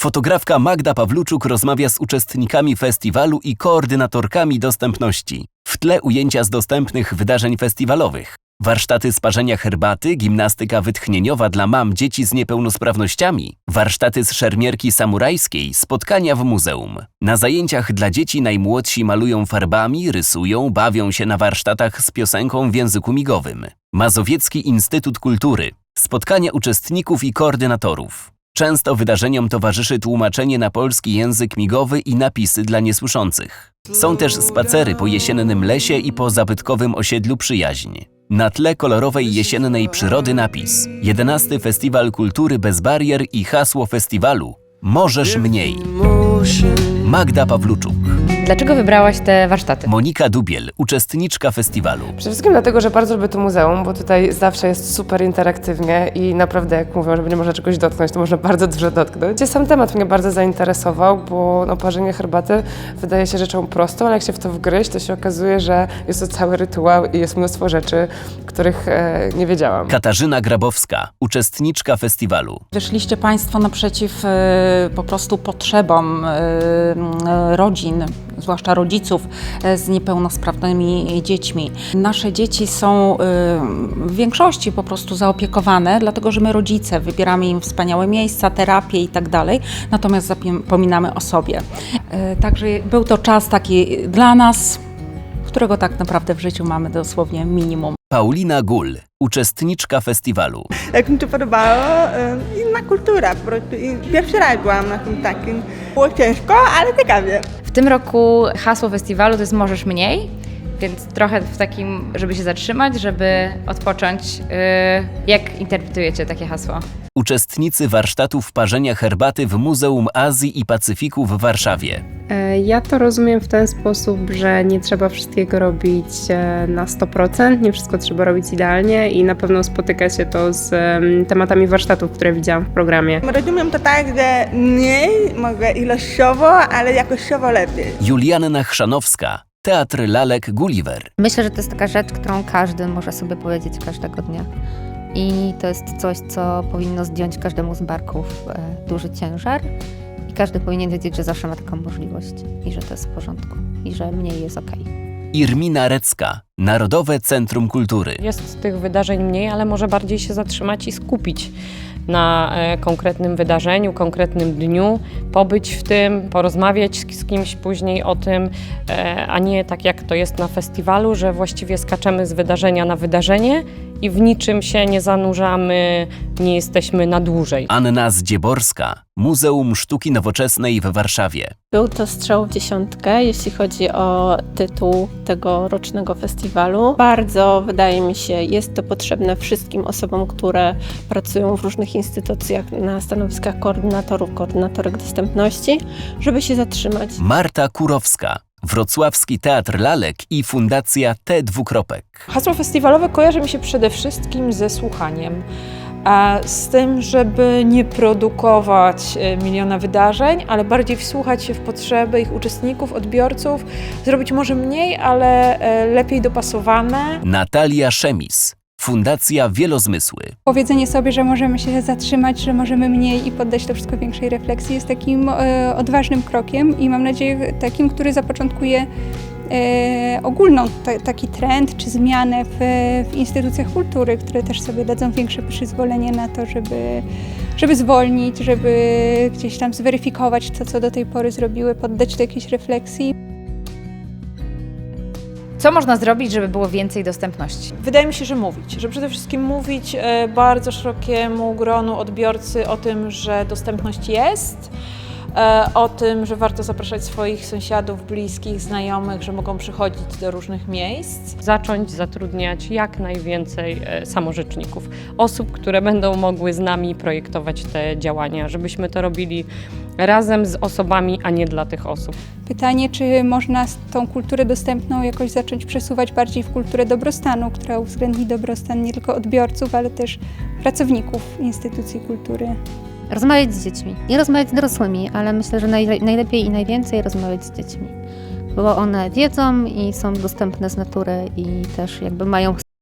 Fotografka Magda Pawluczuk rozmawia z uczestnikami festiwalu i koordynatorkami dostępności. W tle ujęcia z dostępnych wydarzeń festiwalowych. Warsztaty sparzenia herbaty, gimnastyka wytchnieniowa dla mam dzieci z niepełnosprawnościami, warsztaty z szermierki samurajskiej, spotkania w muzeum. Na zajęciach dla dzieci najmłodsi malują farbami, rysują, bawią się na warsztatach z piosenką w języku migowym. Mazowiecki Instytut Kultury. Spotkania uczestników i koordynatorów. Często wydarzeniom towarzyszy tłumaczenie na polski język migowy i napisy dla niesłyszących. Są też spacery po jesiennym lesie i po zabytkowym osiedlu Przyjaźń. Na tle kolorowej jesiennej przyrody napis 11 Festiwal Kultury bez barier i hasło festiwalu Możesz mniej. Magda Pawluczuk, Dlaczego wybrałaś te warsztaty? Monika Dubiel, uczestniczka festiwalu. Przede wszystkim dlatego, że bardzo lubię to muzeum, bo tutaj zawsze jest super interaktywnie i naprawdę jak mówią, że nie można czegoś dotknąć, to można bardzo dużo dotknąć. Sam temat mnie bardzo zainteresował, bo no, parzenie herbaty wydaje się rzeczą prostą, ale jak się w to wgryźć, to się okazuje, że jest to cały rytuał i jest mnóstwo rzeczy, których e, nie wiedziałam. Katarzyna Grabowska, uczestniczka festiwalu. Wyszliście Państwo naprzeciw e, po prostu potrzebom e, e, rodzin, zwłaszcza rodziców e, z niepełnosprawnymi dziećmi. Nasze dzieci są e, w większości po prostu zaopiekowane, dlatego że my rodzice wybieramy im wspaniałe miejsca, terapie i tak dalej, natomiast zapominamy o sobie. E, Także był to czas taki dla nas, którego tak naprawdę w życiu mamy dosłownie minimum. Paulina Gul, uczestniczka festiwalu. Jak mi się podobało, y, inna kultura po prostu. I pierwszy raz byłam na tym takim. Było ciężko, ale ciekawie. W tym roku hasło festiwalu to jest Możesz mniej, więc trochę w takim, żeby się zatrzymać, żeby odpocząć. Yy, jak interpretujecie takie hasło? Uczestnicy warsztatów parzenia herbaty w Muzeum Azji i Pacyfiku w Warszawie. E, Ja to rozumiem w ten sposób, że nie trzeba wszystkiego robić e, na 100%, nie wszystko trzeba robić idealnie i na pewno spotyka się to z em, tematami warsztatów, które widziałam w programie. Rozumiem to tak, że mniej, mogę ilościowo, ale jakościowo lepiej. Julianna Chrzanowska, Teatr Lalek Gulliver. Myślę, że to jest taka rzecz, którą każdy może sobie powiedzieć każdego dnia. I to jest coś, co powinno zdjąć każdemu z barków e, duży ciężar. I każdy powinien wiedzieć, że zawsze ma taką możliwość i że to jest w porządku i że mniej jest okej. Irmina Recka, Narodowe Centrum Kultury. Jest tych wydarzeń mniej, ale może bardziej się zatrzymać i skupić na e, konkretnym wydarzeniu, konkretnym dniu, pobyć w tym, porozmawiać z, kimś później o tym, e, a nie tak jak to jest na festiwalu, że właściwie skaczemy z wydarzenia na wydarzenie i w niczym się nie zanurzamy, nie jesteśmy na dłużej. Anna Zdzieborska, Muzeum Sztuki Nowoczesnej w Warszawie. Był to strzał w dziesiątkę, jeśli chodzi o tytuł tego rocznego festiwalu. Bardzo, wydaje mi się, jest to potrzebne wszystkim osobom, które pracują w różnych instytucjach na stanowiskach koordynatorów, koordynatorek dostępności, żeby się zatrzymać. Marta Kurowska, Wrocławski Teatr Lalek i Fundacja T dwukropek. Hasło festiwalowe kojarzy mi się przede wszystkim ze słuchaniem. A z tym, żeby nie produkować e, miliona wydarzeń, ale bardziej wsłuchać się w potrzeby ich uczestników, odbiorców, zrobić może mniej, ale e, lepiej dopasowane. Natalia Szemis, Fundacja Wielozmysły. Powiedzenie sobie, że możemy się zatrzymać, że możemy mniej i poddać to wszystko większej refleksji jest takim e, odważnym krokiem i mam nadzieję takim, który zapoczątkuje ogólną ta, taki trend czy zmianę w, w instytucjach kultury, które też sobie dadzą większe przyzwolenie na to, żeby, żeby zwolnić, żeby gdzieś tam zweryfikować to, co do tej pory zrobiły, poddać to jakiejś refleksji. Co można zrobić, żeby było więcej dostępności? Wydaje mi się, że mówić, że przede wszystkim mówić e, bardzo szerokiemu gronu odbiorcy o tym, że dostępność jest, e, o tym, że warto zapraszać swoich sąsiadów, bliskich, znajomych, że mogą przychodzić do różnych miejsc. Zacząć zatrudniać jak najwięcej e, samorzeczników, osób, które będą mogły z nami projektować te działania, żebyśmy to robili razem z osobami, a nie dla tych osób. Pytanie, czy można tą kulturę dostępną jakoś zacząć przesuwać bardziej w kulturę dobrostanu, która uwzględni dobrostan nie tylko odbiorców, ale też pracowników instytucji kultury. Rozmawiać z dziećmi. Nie rozmawiać z dorosłymi, ale myślę, że najle- najlepiej i najwięcej rozmawiać z dziećmi. Bo one wiedzą i są dostępne z natury i też jakby mają